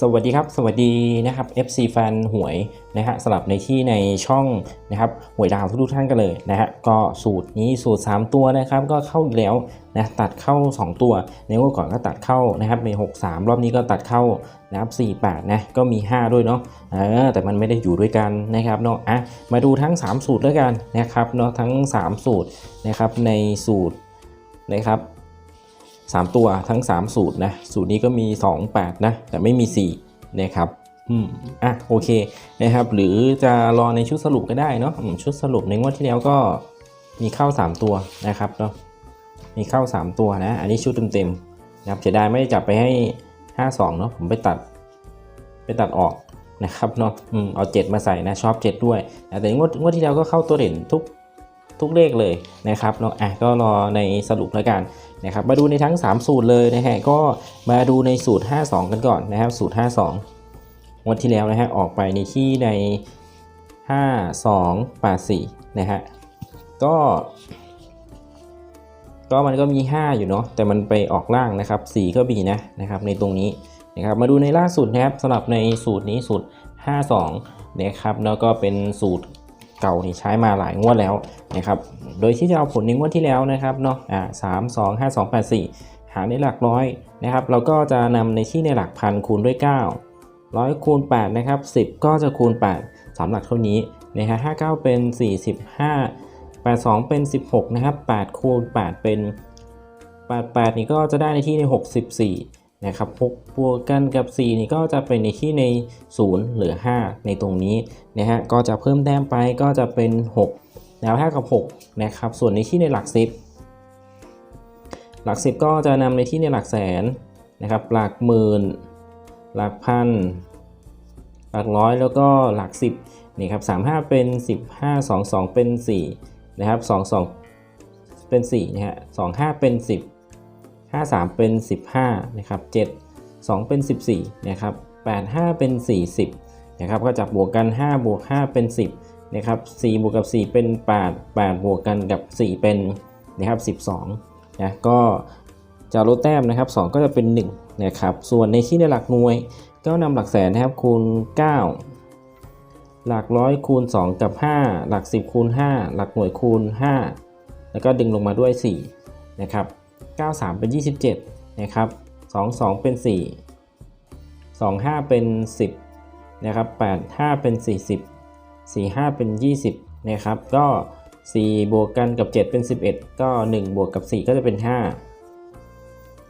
สวัสดีครับ สวัสดีนะครับ FC แฟนหวยนะฮะสลับในที่ในช่องนะครับหวยดาวทุกท่านกันเลยนะฮะก็สูตรนี้สูตร 3 ตัวนะครับก็เข้าอีกแล้วนะตัดเข้า 2 ตัวในงวดก่อนก็ตัดเข้านะครับใน63 รอบนี้ก็ตัดเข้านะครับ48นะก็มี 5 ด้วยเนาะเออแต่มันไม่ได้อยู่ด้วยกันนะครับเนาะอะมาดูทั้ง 3 สูตรแล้วกันนะครับเนาะทั้ง 3 สูตรนะครับในสูตรนะครับ 3 ตัวทั้ง 3 สูตรนะ สูตรนี้ก็มี 2 8 นะ แต่ไม่มี 4 นะครับอืมอะโอเคนะครับ หรือจะรอในชุดสรุปก็ได้เนาะชุดสรุปในงวดที่แล้วก็มีเข้า 3 ตัวนะครับเนาะมีเข้า 3 ตัวนะ อันนี้ชุดเต็มๆนะครับเสียดายไม่ได้จับไปให้ 52เนาะผมไปตัด ไปตัดออกนะครับเนาะอืมเอา 7 มาใส่นะชอบ 7 ด้วยนะแต่งวดงวดที่แล้วก็เข้าตัวเด่นทุกทุกเลขเลยนะครับเนาะอะก็รอในสรุปแล้วกัน นะครับมาดูในทั้ง 3 สูตรเลยนะฮะก็มาดูในสูตร 52 กันก่อนนะครับสูตร 52 วันที่แล้วนะฮะออกไปในที่ใน 5284นะฮะก็ก็มันก็มี 5 อยู่เนาะแต่มันไปออกล่างนะครับ4ก็มีนะนะครับในตรงนี้นะครับมาดูในล่าสุดนะครับสำหรับในสูตรนี้สูตร 52นะครับแล้วก็เป็นสูตร เก่าที่ใช้มาหลายงวดแล้วนะครับ โดยที่จะเอาผลในงวดที่แล้วนะครับเนาะอ่าสามสองห้าสองแปดสี่หารในหลักร้อยนะครับ เราก็จะนำในที่ในหลักพันคูณด้วย9ร้อยคูณ8นะครับ10 ก็จะคูณ 8 3 หลักเท่านี้นะฮะ59 เป็น 45 82 เป็น 16 นะครับ8คูณ8เป็น 88 นี่ก็จะได้ในที่ใน 64 นะครับ6บวกกันกับ 4 นี่ก็จะเป็นในที่ใน0เหลือ 5 ในตรงนี้นะฮะก็จะเพิ่มแต้มไปก็จะเป็น 6 แล้ว5กับ6นะครับส่วนในที่ในหลัก 10 หลัก 10 ก็จะนำในที่ในหลักแสนนะครับหลักหมื่น หลักพัน หลักร้อยแล้วก็หลัก 10นี่ครับ35 เป็น 15 22 เป็น4นะครับ22 เป็น4นะฮะ25 เป็น 10 53 เป็น 15นะครับ7 2 เป็น 14นะครับ85 เป็น 40นะครับก็จับบวกกัน 5 บวก 5 เป็น 10นะครับ4บวกกับ 4 เป็น 8 8 บวกกันกับ 4 เป็นนะครับ12นะก็จะลดแต้มนะครับ 2 ก็จะเป็น1นะครับส่วนในที่ในหลักหน่วยก็นำหลักแสนนะครับคูณ 9 หลักร้อยคูณ 2 กับ 5 หลัก 10 คูณ 5 หลักหน่วยคูณ 5 แล้วก็ดึงลงมาด้วย4นะครับ 93 เป็น 27 นะครับ 22 เป็น 4 25 เป็น 10 นะครับ 85 เป็น 40 45 เป็น 20 นะครับ ก็ 4 บวกกันกับ 7 เป็น 11 ก็ 1 บวกกับ 4 ก็จะเป็น5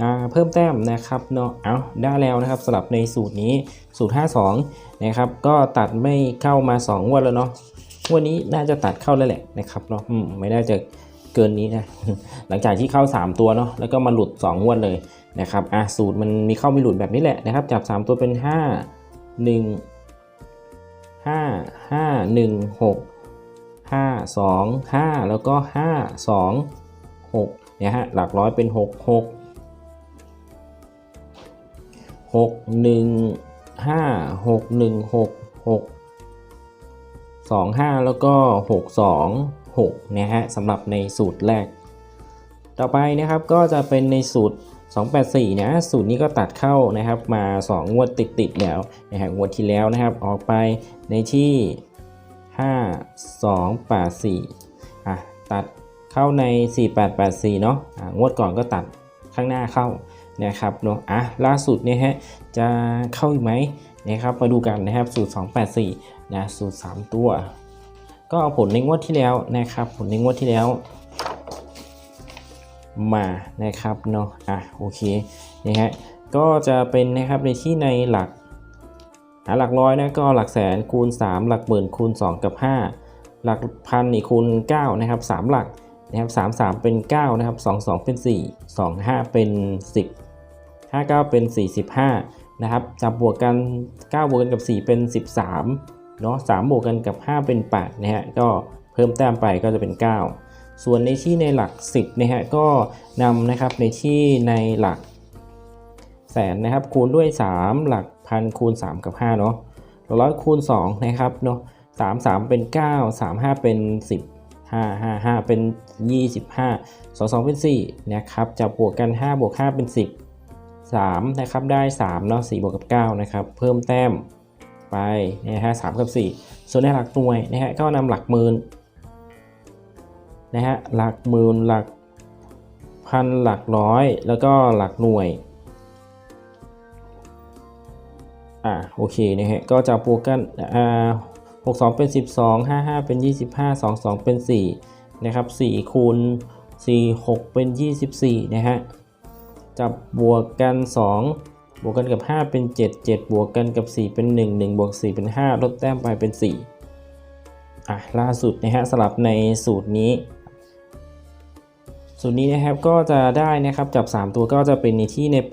อ่าเพิ่มแต้มนะครับเนาะ เอาได้แล้วนะครับสำหรับในสูตรนี้ สูตร 52 นะครับ ก็ตัดไม่เข้ามา2งวดแล้วเนาะ วันนี้น่าจะตัดเข้าแล้วแหละนะครับเนาะไม่น่าจะ เกินนี้นะหลังจากที่เข้า 3 ตัวเนาะแล้วก็มาหลุด 2 งวดเลยนะครับอะสูตรมันมีเข้ามีหลุดแบบนี้แหละนะครับ จับ 3 ตัวเป็น 5 1 5 5 1 6 5 2 5 แล้วก็ 5 2 6เนี่ยฮะหลักร้อยเป็น 6 6 6 1 5 6 1 6 6 2 5 แล้วก็ 6 2 6นะฮะสำหรับในสูตรแรก ต่อไปนะครับก็จะเป็นในสูตร 284 นะ สูตรนี้ก็ตัดเข้านะครับมา 2 งวดติดๆแล้วนะฮะงวดที่แล้วนะครับออกไปในที่ 5 2 8 4อะตัดเข้าใน 4884 เนาะอะงวดก่อนก็ตัดข้างหน้าเข้านะครับเนาะอะล่าสุดเนี่ยฮะจะเข้าอีกไหมนะครับมาดูกันนะครับสูตร 284นะสูตร 3 ตัว ก็เอาผลในงวดที่แล้วนะครับ ผลในงวดที่แล้ว มานะครับเนาะอะโอเคนะฮะก็จะเป็นนะครับในที่ในหลักหาหลักร้อยนะก็หลักแสนคูณ 3 หลักหมื่นคูณ 2 กับ 5 หลักพันนี่คูณ9นะครับ3หลักนะครับ3 3 เป็น 9 นะครับ 2 2 เป็น 4 2 5 เป็น 10 5 9 เป็น 45 นะครับจับบวกกัน 9 บวกกันกับ 4 เป็น 13 เนาะ3บวกกันกับ 5 เป็น8นะฮะก็เพิ่มแต้มไปก็จะเป็น 9 ส่วนในที่ในหลัก 10นะฮะก็นำนะครับในที่ในหลักแสนนะครับคูณด้วย 3 หลักพันคูณ 3 กับ5เนาะร้อยคูณ2นะครับเนาะ3 3เป็น 9 3 5 เป็น 10 5 5 5 เป็น 25 2 2 เป็น 4 นะครับจะบวกกัน 5 บวก 5 เป็น 10 3 นะครับ ได้ 3 เนาะ4บวกกับ 9 นะครับ เพิ่มแต้ม ไปนะฮะ3กับ4ส่วนในหลักหน่วยนะฮะก็นำหลักหมื่นนะฮะหลักหมื่นหลักพันหลักร้อย แล้วก็หลักหน่วยอ่าโอเคนะฮะก็จะบวกกันอ่า62เป็น12 55เป็น25 22เป็น4นะครับ4คูณ4 6เป็น24นะฮะจับบวกกัน2 บวกกันกับ 5 เป็น 7 7 บวกกันกับ 4 เป็น 1 1 บวก 4 เป็น 5 ลดแต้มไปเป็น 4 อะ ล่าสุดนะฮะสลับในสูตรนี้ สูตรนี้นะครับก็จะได้นะครับจับ 3 ตัวก็จะเป็นในที่ใน 8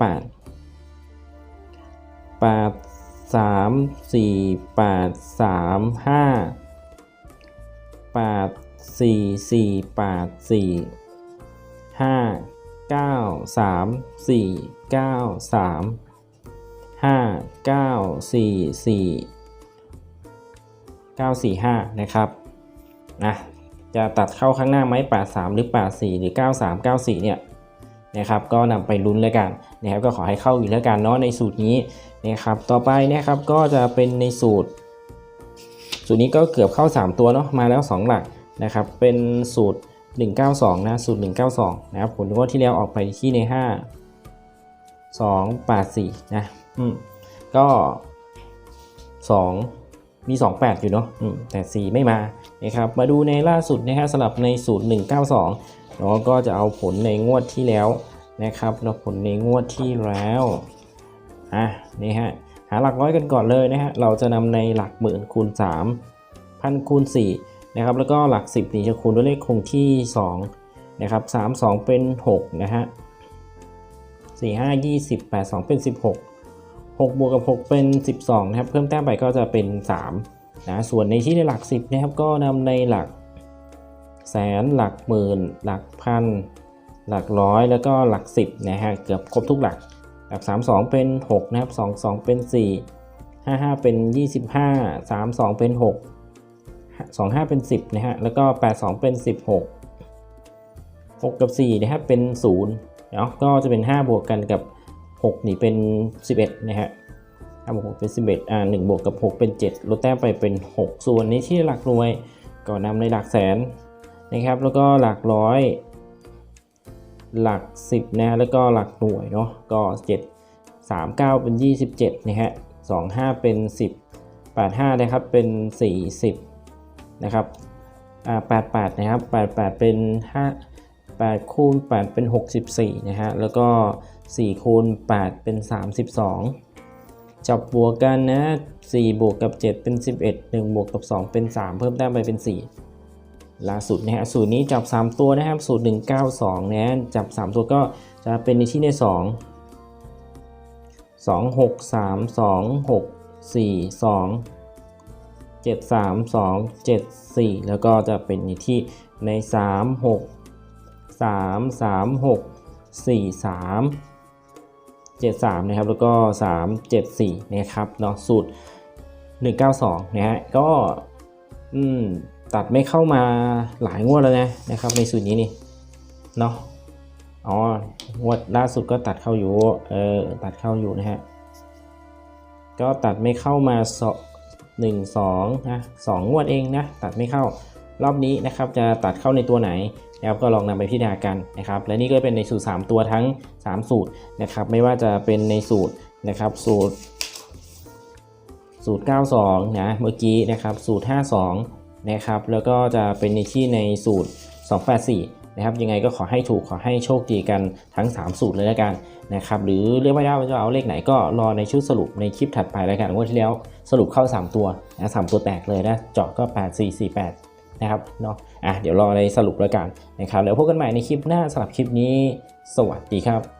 8 3 4 8 3 5 8 4 4 8 4 5 9 3 4 9 3 5 9 4 4 9 4 5นะครับนะจะตัดเข้าข้างหน้าไหม83หรือ84หรือ93 94เนี่ยนะครับก็นำไปลุ้นแล้วกันนะครับก็ขอให้เข้าอยู่แล้วกันเนาะในสูตรนี้นะครับต่อไปนะครับก็จะเป็นในสูตร สูตรนี้ก็เกือบเข้า 3 ตัวเนาะมาแล้ว 2 หลักนะครับเป็นสูตร 192 นะสูตร 192 นะครับผลงวดที่แล้วออกไปที่ใน 5 2 8 4 นะ อืมก็2มี 28 อยู่เนาะแต่ 4 ไม่มานะครับ มาดูในล่าสุดนะฮะสลับในสูตร 192เนาะก็จะเอาผลในงวดที่แล้วนะครับแล้วผลในงวดที่แล้วอะนี่ฮะหาหลักร้อยกันก่อนเลยนะฮะเราจะนำในหลักหมื่นคูณ3พันคูณ4นะครับแล้วก็หลัก 10นี่จะคูณด้วยเลขคงที่2นะครับ3 2 เป็น6นะฮะ4 5 20 8 2 เป็น 16 6 บวกกับ 6 เป็น 12 นะครับ เพิ่มแต้มไปก็จะเป็น 3 นะ ส่วนในที่ในหลัก 10 นะครับ ก็นำในหลักแสน หลักหมื่น หลักพัน หลักร้อย แล้วก็หลัก 10 นะฮะ เกือบครบทุกหลัก หลัก 3 2 เป็น 6 นะครับ 2 2 เป็น 4 5 5 เป็น 25 3 2 เป็น 6 2 5 เป็น 10 นะฮะ แล้วก็ 8 2 เป็น 16 6 กับ 4 นะครับ เป็น 0 เนาะ ก็จะเป็น 5 บวกกันกับ 6 นี่เป็น 11 นะฮะ5บวก6เป็น 11 อ่า1บวกกับ 6 เป็น 7 ลดแต้มไปเป็น 6 ส่วนในที่หลักหน่วย ก็นำในหลักแสนนะครับ แล้วก็หลักร้อย หลัก 10 นะ แล้วก็หลักหน่วยเนาะ ก็ 7 3 9 เป็น 27 นะฮะ 2 5 เป็น 10 8 5 นะครับ เป็น 40 นะครับ อ่า 88 นะครับ 88 เป็น 5 8คูณ8เป็น 64 นะฮะ แล้วก็ 4 คูณ 8 เป็น 32 จับบวกกันนะ 4 บวกกับ 7 เป็น 11 1 บวกกับ 2 เป็น 3 เพิ่มแต้มไปเป็น 4 ล่าสุดนะฮะ สูตรนี้จับ 3 ตัวนะครับ สูตร 192 นะจับ 3 ตัวก็จะเป็นในที่ใน 2 2 6 3 2 6 4 2 7 3 2 7 4 แล้วก็จะเป็นในที่ใน 3 6 3 3 6 4 3 7 3นะครับแล้วก็ 3 7 4นะครับเนาะสูตร 192นะฮะก็อืมตัดไม่เข้ามาหลายงวดแล้วนะนะครับในสูตรนี้นี่เนาะอ๋องวดล่าสุดก็ตัดเข้าอยู่เออตัดเข้าอยู่นะฮะก็ตัดไม่เข้ามาสองหนึ่งสองนะสองงวดเองนะตัดไม่เข้า รอบนี้นะครับจะตัดเข้าในตัวไหนนะครับก็ลองนำไปพิจารณากันนะครับและนี่ก็เป็นในสูตร 3 ตัวทั้ง 3 สูตรนะครับไม่ว่าจะเป็นในสูตรนะครับสูตร สูตร 92 นะเมื่อกี้นะครับสูตร 52 นะครับแล้วก็จะเป็นในที่ในสูตร 284นะครับยังไงก็ขอให้ถูกขอให้โชคดีกันทั้ง 3 สูตรเลยแล้วกันนะครับหรือเรียกว่าจะเอาเลขไหนก็รอในชุดสรุปในคลิปถัดไปแล้วกันงวดที่แล้วสรุปเข้า 3 ตัวนะสามตัวแตกเลยนะเจาะก็ 8 4 4 8 นะครับเนาะอะเดี๋ยวรอในสรุปแล้วกันนะครับเดี๋ยวพบกันใหม่ในคลิปหน้าสำหรับคลิปนี้ สวัสดีครับ